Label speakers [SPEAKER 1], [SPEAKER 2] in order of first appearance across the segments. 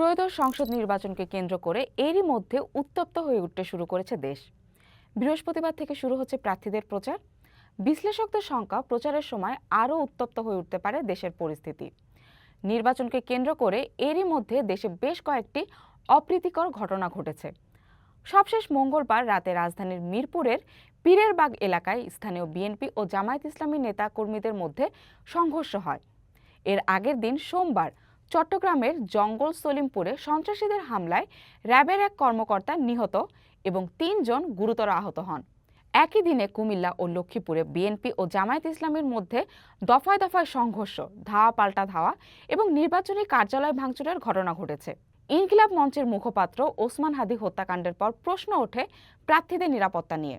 [SPEAKER 1] ত্রয়োদশ সংসদ নির্বাচনকে কেন্দ্র করে এরই মধ্যে উত্তপ্ত হয়ে উঠতে শুরু করেছে দেশ। বৃহস্পতিবার থেকে শুরু হচ্ছে প্রার্থীদের প্রচার। বিশ্লেষকদের সংখ্যা প্রচারের সময় আরও উত্তপ্ত হয়ে উঠতে পারে দেশের পরিস্থিতি। নির্বাচনকে কেন্দ্র করে এরই মধ্যে দেশে বেশ কয়েকটি অপ্রীতিকর ঘটনা ঘটেছে। সবশেষ মঙ্গলবার রাতে রাজধানীর মিরপুরের পীরের বাগ এলাকায় স্থানীয় বিএনপি ও জামায়াত ইসলামী নেতা কর্মীদের মধ্যে সংঘর্ষ হয়। এর আগের দিন সোমবার চট্টগ্রামের জঙ্গল সলিমপুরে সন্ত্রাসীদের হামলায় র্যাবের এক কর্মকর্তা নিহত এবং তিনজন গুরুতর আহত হন। একই দিনে কুমিল্লা ও লক্ষ্মীপুরে বিএনপি ও জামায়াত ইসলামের মধ্যে দফায় দফায় সংঘর্ষ, ধাওয়া পাল্টা ধাওয়া এবং নির্বাচনী কার্যালয় ভাঙচুরের ঘটনা ঘটেছে। ইনকিলাব মঞ্চের মুখপাত্র ওসমান হাদি হত্যাকাণ্ডের পর প্রশ্ন ওঠে প্রার্থীদের নিরাপত্তা নিয়ে।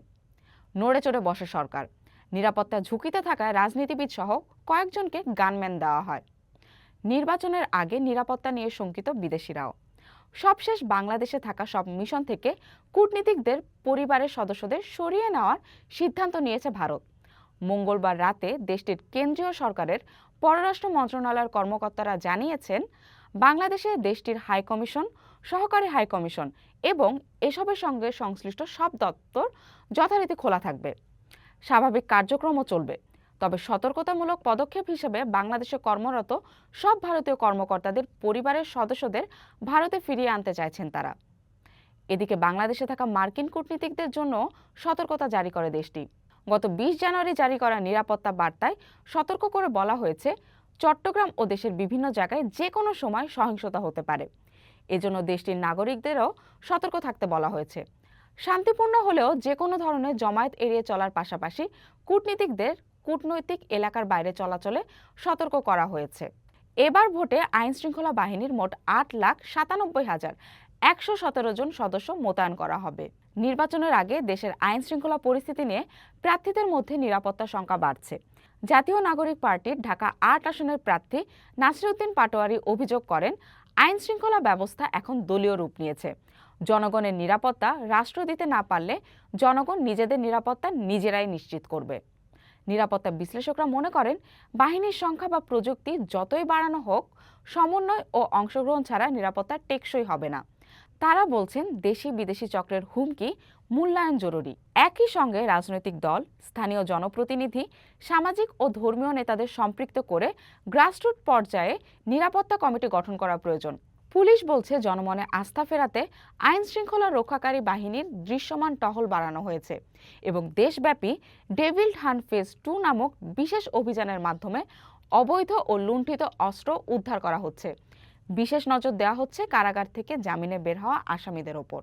[SPEAKER 1] নড়ে চড়ে বসে সরকার। নিরাপত্তা ঝুঁকিতে থাকায় রাজনীতিবিদ সহ কয়েকজনকে গানম্যান দেওয়া হয়। নির্বাচনের আগে নিরাপত্তা নিয়ে শঙ্কিত বিদেশিরাও। সবশেষ বাংলাদেশে থাকা সব মিশন থেকে কূটনীতিকদের পরিবারের সদস্যদের সরিয়ে নেওয়ার সিদ্ধান্ত নিয়েছে ভারত। মঙ্গলবার রাতে দেশটির কেন্দ্রীয় সরকারের পররাষ্ট্র মন্ত্রণালয়ের কর্মকর্তারা জানিয়েছেন, বাংলাদেশে দেশটির হাইকমিশন সহকারী হাইকমিশন এবং এসবের সঙ্গে সংশ্লিষ্ট সব দপ্তর যথারীতি খোলা থাকবে। স্বাভাবিক কার্যক্রমও চলবে। তবে সতর্কতামূলক পদক্ষেপ হিসেবে বাংলাদেশে কর্মরত সব ভারতীয় কর্মকর্তাদের, পরিবারের সদস্যদের ভারতে ফিরিয়ে আনতে চাইছেন তারা। এদিকে বাংলাদেশে থাকা মার্কিন কূটনীতিকদের জন্য সতর্কতা জারি করে দেশটি। গত বিশ জানুয়ারি জারি করা নিরাপত্তা বার্তায় সতর্ক করে বলা হয়েছে, চট্টগ্রাম ও দেশের বিভিন্ন জায়গায় যে কোনো সময় সহিংসতা হতে পারে। এজন্য দেশটির নাগরিকদেরও সতর্ক থাকতে বলা হয়েছে। শান্তিপূর্ণ হলেও যে কোনো ধরনের জমায়েত এড়িয়ে চলার পাশাপাশি কূটনীতিকদের কূটনৈতিক এলাকার বাইরে চলাচলে সতর্ক করা হয়েছে। এবার ভোটে আইন শৃঙ্খলা বাহিনীর মোট আট লাখ সাতানব্বই হাজার একশো সতেরো জন সদস্য মোতায়েন করা হবে। নির্বাচনের আগে দেশের আইন শৃঙ্খলা পরিস্থিতি নিয়ে প্রার্থীদের মধ্যে নিরাপত্তার সংখ্যা বাড়ছে। জাতীয় নাগরিক পার্টির ঢাকা আট আসনের প্রার্থী নাসিরুদ্দিন পাটোয়ারি অভিযোগ করেন আইন শৃঙ্খলা ব্যবস্থা এখন দলীয় রূপ নিয়েছে। জনগণের নিরাপত্তা রাষ্ট্র দিতে না পারলে জনগণ নিজেদের নিরাপত্তা নিজেরাই নিশ্চিত করবে। নিরাপত্তা বিশ্লেষকরা মনে করেন, বাহিনীর সংখ্যা বা প্রযুক্তি যতই বাড়ানো হোক, সমন্বয় ও অংশগ্রহণ ছাড়া নিরাপত্তা টেকসই হবে না। তারা বলছেন দেশি বিদেশি চক্রের হুমকি মূল্যায়ন জরুরি। একই সঙ্গে রাজনৈতিক দল, স্থানীয় জনপ্রতিনিধি, সামাজিক ও ধর্মীয় নেতাদের সম্পৃক্ত করে গ্রাসরুট পর্যায়ে নিরাপত্তা কমিটি গঠন করা প্রয়োজন। পুলিশ বলছে, জনমনে আস্থা ফেরাতে আইন শৃঙ্খলা রক্ষাকারী বাহিনীর দৃশ্যমান টহল বাড়ানো হয়েছে এবং দেশব্যাপী ডেভিল হান্ট ফেজ টু নামক বিশেষ অভিযানের মাধ্যমে অবৈধ ও লুণ্ঠিত অস্ত্র উদ্ধার করা হচ্ছে। বিশেষ নজর দেওয়া হচ্ছে কারাগার থেকে জামিনে বের হওয়া আসামিদের ওপর।